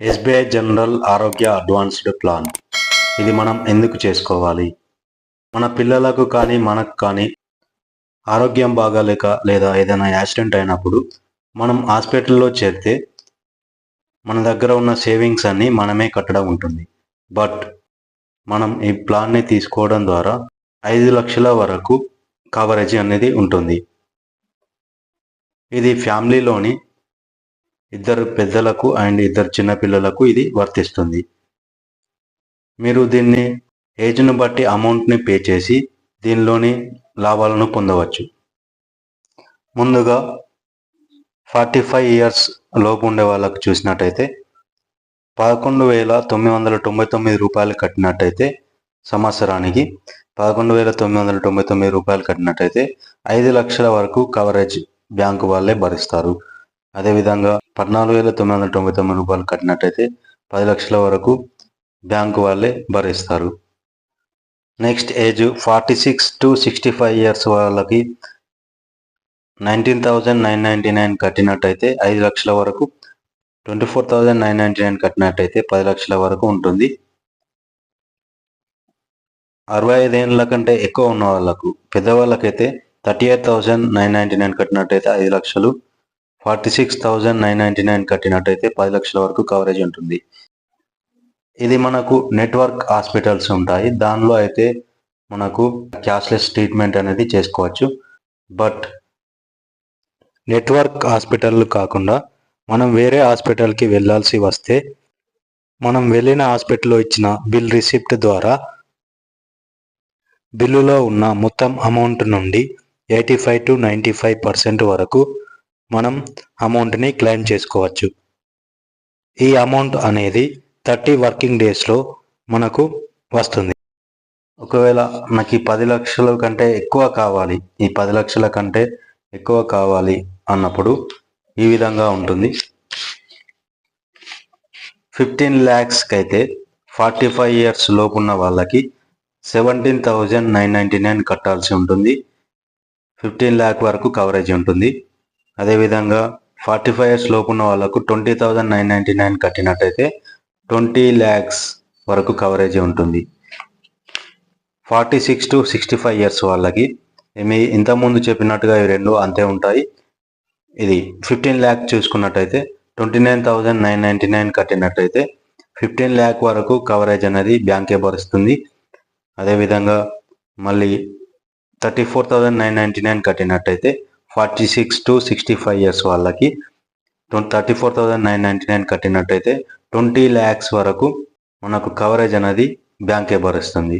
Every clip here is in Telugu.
SBI general Arogya advanced plan. ఇది మనం ఎందుకు చేసుకోవాలి? మన పిల్లలకు కానీ మనకు కానీ ఆరోగ్యం బాగాలేక లేదా ఏదైనా యాక్సిడెంట్ అయినప్పుడు మనం హాస్పిటల్లో చేరితే మన దగ్గర ఉన్న సేవింగ్స్ అన్నీ మనమే కట్టడం ఉంటుంది. బట్ మనం ఈ ప్లాన్ని తీసుకోవడం ద్వారా ఐదు లక్షల వరకు కవరేజ్ అనేది ఉంటుంది. ఇది ఫ్యామిలీలోని ఇద్దరు పెద్దలకు అండ్ ఇద్దరు చిన్నపిల్లలకు ఇది వర్తిస్తుంది. మీరు దీన్ని ఏజ్ను బట్టి అమౌంట్ని పే చేసి దీనిలోని లాభాలను పొందవచ్చు. ముందుగా ఫార్టీ ఫైవ్ ఇయర్స్ లోపు ఉండే వాళ్ళకు చూసినట్టయితే పదకొండు వేల తొమ్మిది వందల తొంభై తొమ్మిది రూపాయలు కట్టినట్టయితే సంవత్సరానికి పదకొండు వేల తొమ్మిది వందల తొంభై తొమ్మిది రూపాయలు కట్టినట్టయితే ఐదు లక్షల వరకు కవరేజ్ బ్యాంకు వాళ్ళే భరిస్తారు. అదేవిధంగా పద్నాలుగు వేల తొమ్మిది వందల తొంభై తొమ్మిది రూపాయలు కట్టినట్టయితే పది లక్షల వరకు బ్యాంకు వాళ్ళే భరిస్తారు. Next age forty six to sixty five years వాళ్ళకి nineteen thousand nine ninety nine కట్టినట్టయితే ఐదు లక్షల వరకు twenty four thousand nine ninety nine కట్టినట్టయితే పది లక్షల వరకు ఉంటుంది. అరవై ఐదేళ్ళ కంటే ఎక్కువ ఉన్న వాళ్ళకు పెద్దవాళ్ళకైతే thirty eight thousand nine ninety nine కట్టినట్టయితే ఐదు లక్షలు forty six thousand nine ninety nine కట్టినట్టయితే పది లక్షల వరకు కవరేజ్ ఉంటుంది. ఇది మనకు నెట్వర్క్ హాస్పిటల్స్ ఉంటాయి. దానిలో అయితే మనకు క్యాష్లెస్ ట్రీట్మెంట్ అనేది చేసుకోవచ్చు. బట్ నెట్వర్క్ హాస్పిటల్ కాకుండా మనం వేరే హాస్పిటల్కి వెళ్ళాల్సి వస్తే మనం వెళ్ళిన హాస్పిటల్లో ఇచ్చిన బిల్ రిసిప్ట్ ద్వారా బిల్లులో ఉన్న మొత్తం అమౌంట్ నుండి eighty five to ninety five percent వరకు మనం అమౌంట్ని క్లెయిమ్ చేసుకోవచ్చు. ఈ అమౌంట్ అనేది థర్టీ వర్కింగ్ డేస్లో మనకు వస్తుంది. ఒకవేళ నాకు ఈ పది లక్షల కంటే ఎక్కువ కావాలి ఈ పది లక్షల కంటే ఎక్కువ కావాలి అన్నప్పుడు ఈ విధంగా ఉంటుంది. ఫిఫ్టీన్ ల్యాక్స్కి అయితే ఫార్టీ ఫైవ్ ఇయర్స్ లోపు ఉన్న వాళ్ళకి seventeen thousand nine ninety nine కట్టాల్సి ఉంటుంది. ఫిఫ్టీన్ ల్యాక్ వరకు కవరేజ్ ఉంటుంది. అదేవిధంగా ఫార్టీ ఫైవ్ ఇయర్స్ లోపు ఉన్న వాళ్ళకు twenty thousand nine ninety nine కట్టినట్టయితే twenty lakhs వరకు కవరేజ్ ఉంటుంది. Forty six to sixty five years వాళ్ళకి మీ ఇంతకుముందు చెప్పినట్టుగా ఇవి రెండు అంతే ఉంటాయి. ఇది ఫిఫ్టీన్ ల్యాక్ చూసుకున్నట్టయితే twenty nine thousand nine ninety nine కట్టినట్టయితే fifteen lakh వరకు కవరేజ్ అనేది బ్యాంకే భరిస్తుంది. అదేవిధంగా మళ్ళీ thirty four thousand nine ninety nine కట్టినట్టయితే forty six to sixty five years వాళ్ళకి thirty four thousand nine ninety nine కట్టినట్టయితే twenty lakhs వరకు మనకు కవరేజ్ అనేది బ్యాంకే భరిస్తుంది.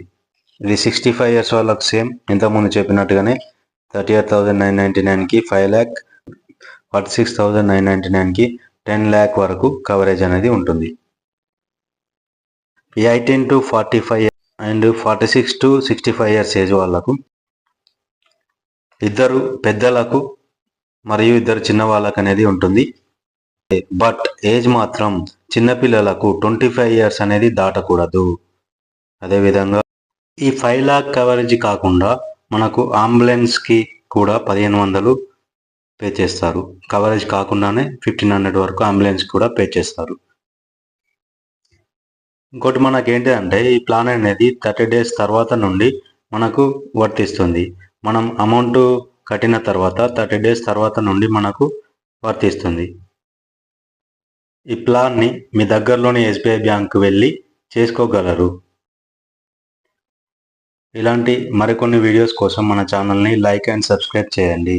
ఇది సిక్స్టీ ఫైవ్ ఇయర్స్ వాళ్ళకు సేమ్ ఇంతకుముందు చెప్పినట్టుగానే thirty eight thousand nine ninety నైన్కి five lakh forty six thousand nine ninety నైన్కి టెన్ ల్యాక్ వరకు కవరేజ్ అనేది ఉంటుంది. ఈ eighteen to forty five and forty six to sixty five years age వాళ్ళకు ఇద్దరు పెద్దలకు మరియు ఇద్దరు చిన్నవాళ్ళకు అనేది ఉంటుంది. బట్ ఏజ్ మాత్రం చిన్నపిల్లలకు ట్వంటీ ఫైవ్ ఇయర్స్ అనేది దాటకూడదు. అదేవిధంగా ఈ ఫైవ్ లాక్ కవరేజ్ కాకుండా మనకు అంబులెన్స్కి కూడా పదిహేను వందలు పే చేస్తారు. కవరేజ్ కాకుండానే ఫిఫ్టీన్ హండ్రెడ్ వరకు అంబులెన్స్ కూడా పే చేస్తారు. ఇంకోటి మనకి ఏంటంటే అంటే ఈ ప్లాన్ అనేది థర్టీ డేస్ తర్వాత నుండి మనకు వర్తిస్తుంది. మనం అమౌంట్ కట్టిన తర్వాత థర్టీ డేస్ తర్వాత నుండి మనకు వర్తిస్తుంది. ఈ ప్లాన్ని మీ దగ్గరలోని ఎస్బీఐ బ్యాంకు వెళ్ళి చేసుకోగలరు. ఇలాంటి మరికొన్ని వీడియోస్ కోసం మన ఛానల్ని లైక్ అండ్ సబ్స్క్రైబ్ చేయండి.